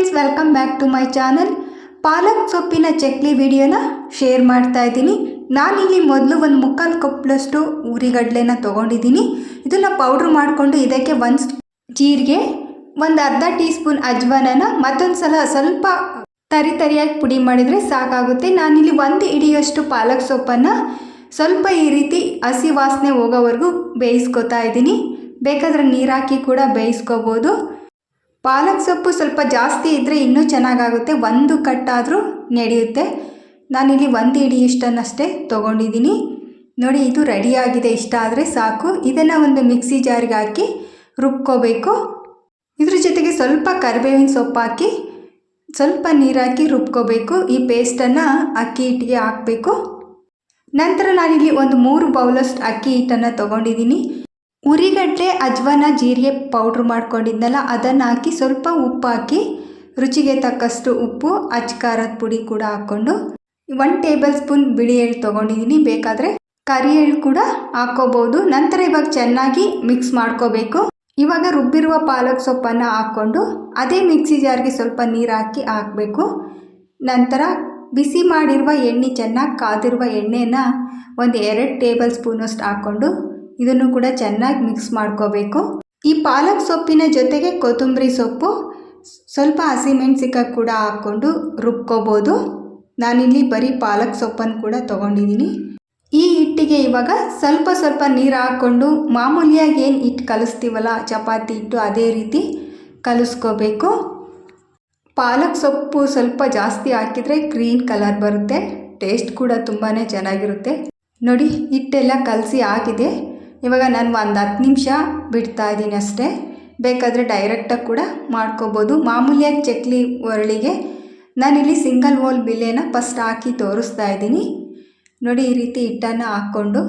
Friends welcome back to my channel palak ಸೊಪ್ಪಿನ ಚಕ್ಲಿ ವಿಡಿಯೋನ share ಮಾಡ್ತಾ ಇದ್ದೀನಿ. ನಾನಿಲ್ಲಿ ಮೊದಲು ಒಂದು ಮುಕ್ಕಾಲು ಕಪ್ಲಷ್ಟು ಉರಿಗಡಲೆನ ತೊಗೊಂಡಿದ್ದೀನಿ. ಇದನ್ನು ಪೌಡ್ರ್ ಮಾಡಿಕೊಂಡು ಇದಕ್ಕೆ ಒಂದು ಜೀರಿಗೆ, ಒಂದು ಅರ್ಧ ಟೀ ಸ್ಪೂನ್ ಅಜ್ವಾನನ, ಮತ್ತೊಂದು ಸಲ ಸ್ವಲ್ಪ ತರಿ ತರಿಯಾಗಿ ಪುಡಿ ಮಾಡಿದರೆ ಸಾಕಾಗುತ್ತೆ. ನಾನಿಲ್ಲಿ ಒಂದು ಇಡಿಯಷ್ಟು ಪಾಲಕ್ ಸೊಪ್ಪನ್ನು ಸ್ವಲ್ಪ ಈ ರೀತಿ ಹಸಿ ವಾಸನೆ ಹೋಗೋವರೆಗೂ ಬೇಯಿಸ್ಕೊತಾ ಇದ್ದೀನಿ. ಬೇಕಾದರೆ ನೀರಾಕಿ ಕೂಡ ಬೇಯಿಸ್ಕೋಬೋದು. ಪಾಲಕ್ ಸೊಪ್ಪು ಸ್ವಲ್ಪ ಜಾಸ್ತಿ ಇದ್ದರೆ ಇನ್ನೂ ಚೆನ್ನಾಗಾಗುತ್ತೆ. ಒಂದು ಕಟ್ಟಾದರೂ ನಡೆಯುತ್ತೆ. ನಾನಿಲ್ಲಿ ಒಂದು ಇಡಿ ಇಷ್ಟನ್ನಷ್ಟೇ ತೊಗೊಂಡಿದ್ದೀನಿ. ನೋಡಿ, ಇದು ರೆಡಿಯಾಗಿದೆ ಇಷ್ಟ ಆದರೆ ಸಾಕು. ಇದನ್ನು ಒಂದು ಮಿಕ್ಸಿ ಜಾರಿಗೆ ಹಾಕಿ ರುಬ್ಕೋಬೇಕು. ಇದ್ರ ಜೊತೆಗೆ ಸ್ವಲ್ಪ ಕರಿಬೇವಿನ ಸೊಪ್ಪು ಹಾಕಿ, ಸ್ವಲ್ಪ ನೀರು ಹಾಕಿ ರುಬ್ಕೋಬೇಕು. ಈ ಪೇಸ್ಟನ್ನು ಅಕ್ಕಿ ಹಿಟ್ಟಿಗೆ ಹಾಕಬೇಕು. ನಂತರ ನಾನಿಲ್ಲಿ ಒಂದು ಮೂರು ಬೌಲಷ್ಟು ಅಕ್ಕಿ ಹಿಟ್ಟನ್ನು ತೊಗೊಂಡಿದ್ದೀನಿ. ಉರಿಗಡ್ಲೆ ಅಜ್ವಾನ ಜೀರಿಗೆ ಪೌಡ್ರ್ ಮಾಡ್ಕೊಂಡಿದ್ನಲ್ಲ, ಅದನ್ನು ಹಾಕಿ ಸ್ವಲ್ಪ ಉಪ್ಪು ಹಾಕಿ, ರುಚಿಗೆ ತಕ್ಕಷ್ಟು ಉಪ್ಪು ಅಜ್ಕಾರದ ಪುಡಿ ಕೂಡ ಹಾಕ್ಕೊಂಡು ಒನ್ ಟೇಬಲ್ ಸ್ಪೂನ್ ಬಿಳಿ ಎಳ್ಳು ತೊಗೊಂಡಿದ್ದೀನಿ ಬೇಕಾದರೆ ಕರಿ ಎಳ್ಳು ಕೂಡ ಹಾಕ್ಕೋಬೋದು ನಂತರ ಇವಾಗ ಚೆನ್ನಾಗಿ ಮಿಕ್ಸ್ ಮಾಡ್ಕೋಬೇಕು. ಇವಾಗ ರುಬ್ಬಿರುವ ಪಾಲಕ್ ಸೊಪ್ಪನ್ನು ಹಾಕ್ಕೊಂಡು, ಅದೇ ಮಿಕ್ಸಿ ಜಾರ್ಗೆ ಸ್ವಲ್ಪ ನೀರು ಹಾಕಿ ಹಾಕಬೇಕು. ನಂತರ ಬಿಸಿ ಮಾಡಿರುವ ಎಣ್ಣೆ, ಚೆನ್ನಾಗಿ ಕಾದಿರುವ ಎಣ್ಣೆನ ಒಂದು ಎರಡು ಟೇಬಲ್ ಸ್ಪೂನಷ್ಟು ಹಾಕ್ಕೊಂಡು ಇದನ್ನು ಕೂಡ ಚೆನ್ನಾಗಿ ಮಿಕ್ಸ್ ಮಾಡ್ಕೋಬೇಕು. ಈ ಪಾಲಕ್ ಸೊಪ್ಪಿನ ಜೊತೆಗೆ ಕೊತ್ತಂಬರಿ ಸೊಪ್ಪು, ಸ್ವಲ್ಪ ಹಸಿಮೆಣಸಿಕಾಯಿ ಕೂಡ ಹಾಕ್ಕೊಂಡು ರುಬ್ಕೋಬೋದು. ನಾನಿಲ್ಲಿ ಬರೀ ಪಾಲಕ್ ಸೊಪ್ಪನ್ನು ಕೂಡ ತೊಗೊಂಡಿದ್ದೀನಿ. ಈ ಹಿಟ್ಟಿಗೆ ಇವಾಗ ಸ್ವಲ್ಪ ಸ್ವಲ್ಪ ನೀರು ಹಾಕ್ಕೊಂಡು ಮಾಮೂಲಿಯಾಗಿ ಏನು ಹಿಟ್ಟು ಕಲಿಸ್ತೀವಲ್ಲ, ಚಪಾತಿ ಹಿಟ್ಟು ಅದೇ ರೀತಿ ಕಲಿಸ್ಕೋಬೇಕು. ಪಾಲಕ್ ಸೊಪ್ಪು ಸ್ವಲ್ಪ ಜಾಸ್ತಿ ಹಾಕಿದರೆ ಗ್ರೀನ್ ಕಲರ್ ಬರುತ್ತೆ, ಟೇಸ್ಟ್ ಕೂಡ ತುಂಬಾ ಚೆನ್ನಾಗಿರುತ್ತೆ. ನೋಡಿ, ಹಿಟ್ಟೆಲ್ಲ ಕಲಸಿ ಆಗಿದೆ. ಇವಾಗ ನಾನು ಒಂದು ಹತ್ತು ನಿಮಿಷ ಬಿಡ್ತಾ ಇದ್ದೀನಿ ಅಷ್ಟೇ. ಬೇಕಾದರೆ ಡೈರೆಕ್ಟಾಗಿ ಕೂಡ ಮಾಡ್ಕೋಬೋದು. ಮಾಮೂಲಿಯಾಗಿ ಚಕ್ಲಿ ಒರಳಿಗೆ ನಾನಿಲ್ಲಿ ಸಿಂಗಲ್ ಹೋಲ್ ಬಿಲೆನ ಫಸ್ಟ್ ಹಾಕಿ ತೋರಿಸ್ತಾ ಇದ್ದೀನಿ. ನೋಡಿ ಈ ರೀತಿ ಹಿಟ್ಟನ್ನು ಹಾಕ್ಕೊಂಡು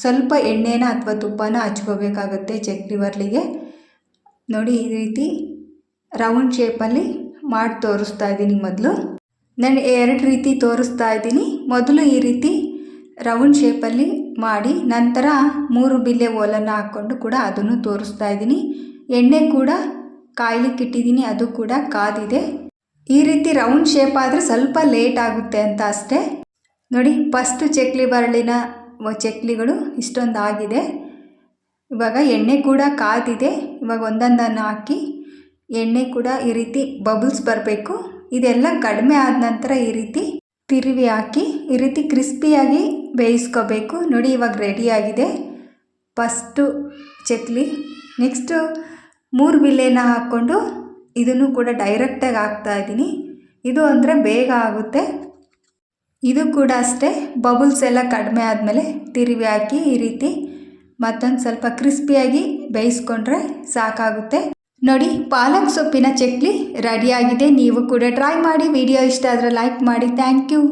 ಸ್ವಲ್ಪ ಎಣ್ಣೆನ ಅಥವಾ ತುಪ್ಪನ ಹಚ್ಕೋಬೇಕಾಗುತ್ತೆ ಚಕ್ಲಿ ಒರಳಿಗೆ. ನೋಡಿ ಈ ರೀತಿ ರೌಂಡ್ ಶೇಪಲ್ಲಿ ಮಾಡಿ ತೋರಿಸ್ತಾ ಇದ್ದೀನಿ ಮೊದಲು. ನಾನು ಎರಡು ರೀತಿ ತೋರಿಸ್ತಾ ಇದ್ದೀನಿ. ಮೊದಲು ಈ ರೀತಿ ರೌಂಡ್ ಶೇಪಲ್ಲಿ ಮಾಡಿ ನಂತರ ಮೂರು ಬಿಲ್ಲೆ ಓಲನ್ನು ಹಾಕ್ಕೊಂಡು ಕೂಡ ಅದನ್ನು ತೋರಿಸ್ತಾ ಇದ್ದೀನಿ. ಎಣ್ಣೆ ಕೂಡ ಕಾಯ್ಲಿಕ್ಕೆ ಇಟ್ಟಿದ್ದೀನಿ, ಅದು ಕೂಡ ಕಾದಿದೆ. ಈ ರೀತಿ ರೌಂಡ್ ಶೇಪ್ ಆದರೆ ಸ್ವಲ್ಪ ಲೇಟ್ ಆಗುತ್ತೆ ಅಂತ ಅಷ್ಟೇ. ನೋಡಿ, ಫಸ್ಟ್ ಚಕ್ಲಿ ಬರಳಿನ ಚಕ್ಲಿಗಳು ಇಷ್ಟೊಂದು ಆಗಿದೆ. ಇವಾಗ ಎಣ್ಣೆ ಕೂಡ ಕಾದಿದೆ. ಇವಾಗ ಒಂದೊಂದನ್ನು ಹಾಕಿ ಎಣ್ಣೆ ಕೂಡ ಈ ರೀತಿ ಬಬಲ್ಸ್ ಬರಬೇಕು. ಇದೆಲ್ಲ ಕಡಿಮೆ ಆದ ನಂತರ ಈ ರೀತಿ ತಿರುವಿ ಹಾಕಿ, ಈ ರೀತಿ ಕ್ರಿಸ್ಪಿಯಾಗಿ ಬೇಯಿಸ್ಕೋಬೇಕು. ನೋಡಿ, ಇವಾಗ ರೆಡಿಯಾಗಿದೆ ಫಸ್ಟು ಚಕ್ಲಿ. ನೆಕ್ಸ್ಟು ಮೂರು ಬಿಲ್ಲೆನ ಹಾಕ್ಕೊಂಡು ಇದನ್ನು ಕೂಡ ಡೈರೆಕ್ಟಾಗಿ ಹಾಕ್ತಾ ಇದ್ದೀನಿ. ಇದು ಅಂದರೆ ಬೇಗ ಆಗುತ್ತೆ. ಇದು ಕೂಡ ಅಷ್ಟೇ. ಬಬಲ್ಸ್ ಎಲ್ಲ ಕಡಿಮೆ ಆದಮೇಲೆ ತಿರುವಿ ಹಾಕಿ ಈ ರೀತಿ ಮತ್ತೊಂದು ಸ್ವಲ್ಪ ಕ್ರಿಸ್ಪಿಯಾಗಿ ಬೇಯಿಸ್ಕೊಂಡ್ರೆ ಸಾಕಾಗುತ್ತೆ. ನೋಡಿ, ಪಾಲಕ್ ಸೊಪ್ಪಿನ ಚಕ್ಲಿ ರೆಡಿಯಾಗಿದೆ ನೀವು ಕೂಡ ಟ್ರೈ ಮಾಡಿ. ವಿಡಿಯೋ ಇಷ್ಟ ಆದರೆ ಲೈಕ್ ಮಾಡಿ. Thank you